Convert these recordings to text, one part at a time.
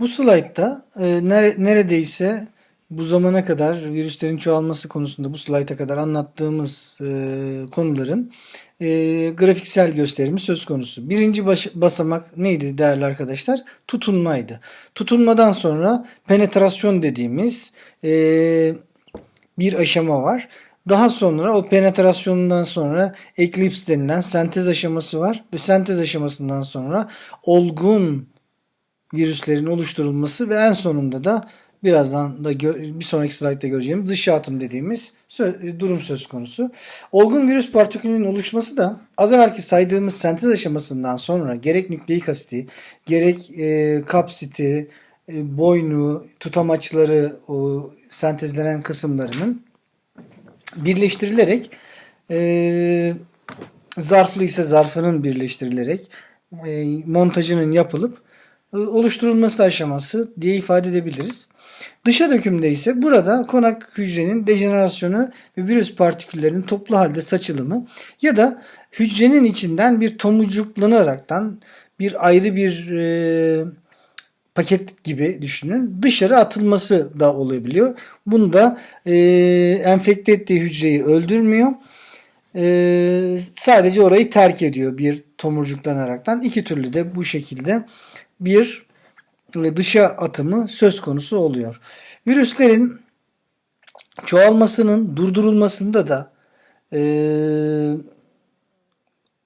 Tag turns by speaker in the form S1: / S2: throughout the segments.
S1: Bu slaytta e, nere- neredeyse bu zamana kadar virüslerin çoğalması konusunda bu slayta kadar anlattığımız e, konuların e, grafiksel gösterimi söz konusu. Birinci baş- basamak neydi değerli arkadaşlar? Tutunmaydı. Tutunmadan sonra penetrasyon dediğimiz e, bir aşama var. Daha sonra o penetrasyondan sonra eklips denilen sentez aşaması var ve sentez aşamasından sonra olgun virüslerin oluşturulması ve en sonunda da birazdan da bir sonraki slaytta göreceğimiz dışa atım dediğimiz sö- durum söz konusu. Olgun virüs partikülünün oluşması da az evvelki saydığımız sentez aşamasından sonra gerek nükleik asiti, gerek e, kapsiti, e, boynu, tutamaçları, o sentezlenen kısımlarının birleştirilerek e, zarflı ise zarfının birleştirilerek e, montajının yapılıp oluşturulması aşaması diye ifade edebiliriz. Dışa dökümde ise burada konak hücrenin dejenerasyonu ve virüs partiküllerinin toplu halde saçılımı ya da hücrenin içinden bir tomucuklanaraktan bir ayrı bir e, paket gibi düşünün. Dışarı atılması da olabiliyor. Bunda e, enfekte ettiği hücreyi öldürmüyor. E, sadece orayı terk ediyor bir tomurcuklanaraktan. İki türlü de bu şekilde bir e, dışa atımı söz konusu oluyor. Virüslerin çoğalmasının durdurulmasında da e,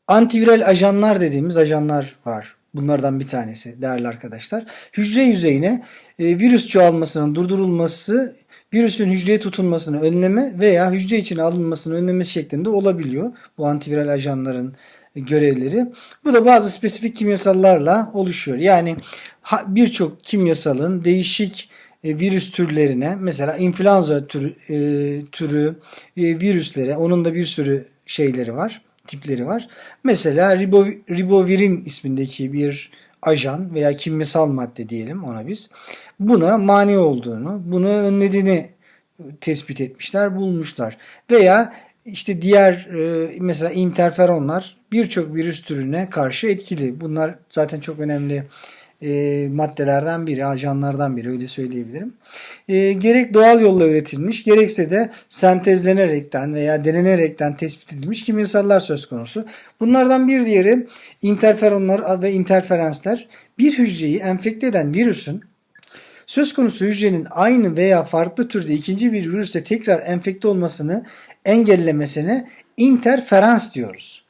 S1: antiviral ajanlar dediğimiz ajanlar var. Bunlardan bir tanesi değerli arkadaşlar. Hücre yüzeyine e, virüs çoğalmasının durdurulması, virüsün hücreye tutunmasını önleme veya hücre içine alınmasını önlemesi şeklinde olabiliyor. Bu antiviral ajanların görevleri. Bu da bazı spesifik kimyasallarla oluşuyor. Yani birçok kimyasalın değişik e, virüs türlerine mesela influenza türü, e, türü e, virüslere onun da bir sürü şeyleri var tipleri var. Mesela ribo, ribovirin ismindeki bir ajan veya kimyasal madde diyelim ona biz. Buna mani olduğunu, bunu önlediğini tespit etmişler, bulmuşlar. Veya işte diğer e, mesela interferonlar birçok virüs türüne karşı etkili. Bunlar zaten çok önemli e, maddelerden biri, ajanlardan biri öyle söyleyebilirim. E, gerek doğal yolla üretilmiş gerekse de sentezlenerekten veya denenerekten tespit edilmiş kimyasallar söz konusu. Bunlardan bir diğeri interferonlar ve interferensler bir hücreyi enfekte eden virüsün söz konusu hücrenin aynı veya farklı türde ikinci bir virüse tekrar enfekte olmasını engellemesine interferans diyoruz.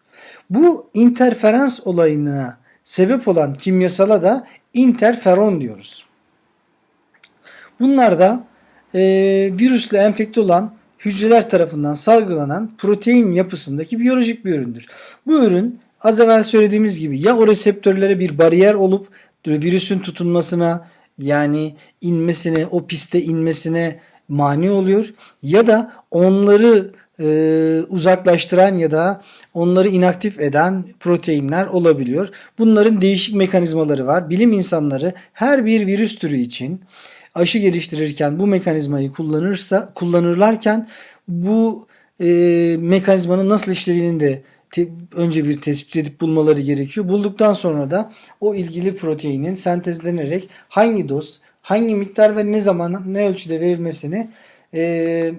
S1: Bu interferans olayına sebep olan kimyasala da interferon diyoruz. Bunlar da e, virüsle enfekte olan hücreler tarafından salgılanan protein yapısındaki biyolojik bir üründür. Bu ürün az evvel söylediğimiz gibi ya o reseptörlere bir bariyer olup virüsün tutunmasına yani inmesine, o piste inmesine mani oluyor ya da onları e, uzaklaştıran ya da onları inaktif eden proteinler olabiliyor. Bunların değişik mekanizmaları var. Bilim insanları her bir virüs türü için aşı geliştirirken bu mekanizmayı kullanırsa kullanırlarken bu e, mekanizmanın nasıl işlediğini de te- önce bir tespit edip bulmaları gerekiyor. Bulduktan sonra da o ilgili proteinin sentezlenerek hangi doz, hangi miktar ve ne zaman, ne ölçüde verilmesini e,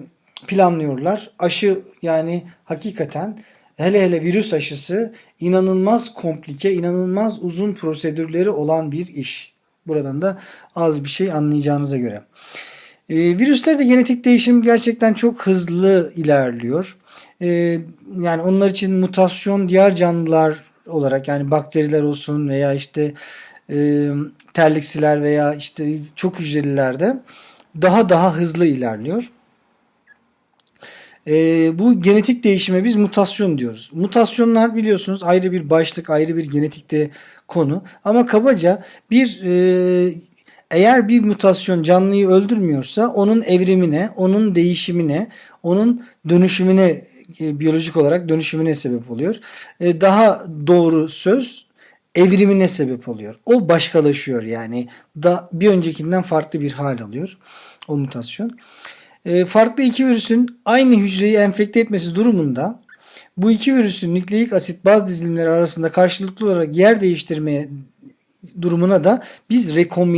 S1: planlıyorlar. Aşı yani hakikaten hele hele virüs aşısı inanılmaz komplike, inanılmaz uzun prosedürleri olan bir iş. Buradan da az bir şey anlayacağınıza göre. E, virüslerde genetik değişim gerçekten çok hızlı ilerliyor. E, yani onlar için mutasyon diğer canlılar olarak yani bakteriler olsun veya işte e, terliksiler veya işte çok hücrelilerde daha daha hızlı ilerliyor. E, bu genetik değişime biz mutasyon diyoruz. Mutasyonlar biliyorsunuz ayrı bir başlık, ayrı bir genetikte konu. Ama kabaca bir e, eğer bir mutasyon canlıyı öldürmüyorsa onun evrimine, onun değişimine, onun dönüşümüne e, biyolojik olarak dönüşümüne sebep oluyor. E, daha doğru söz evrimine sebep oluyor. O başkalaşıyor yani. Da bir öncekinden farklı bir hal alıyor o mutasyon. E, farklı iki virüsün aynı hücreyi enfekte etmesi durumunda bu iki virüsün nükleik asit baz dizilimleri arasında karşılıklı olarak yer değiştirmeye durumuna da biz rekombinasyon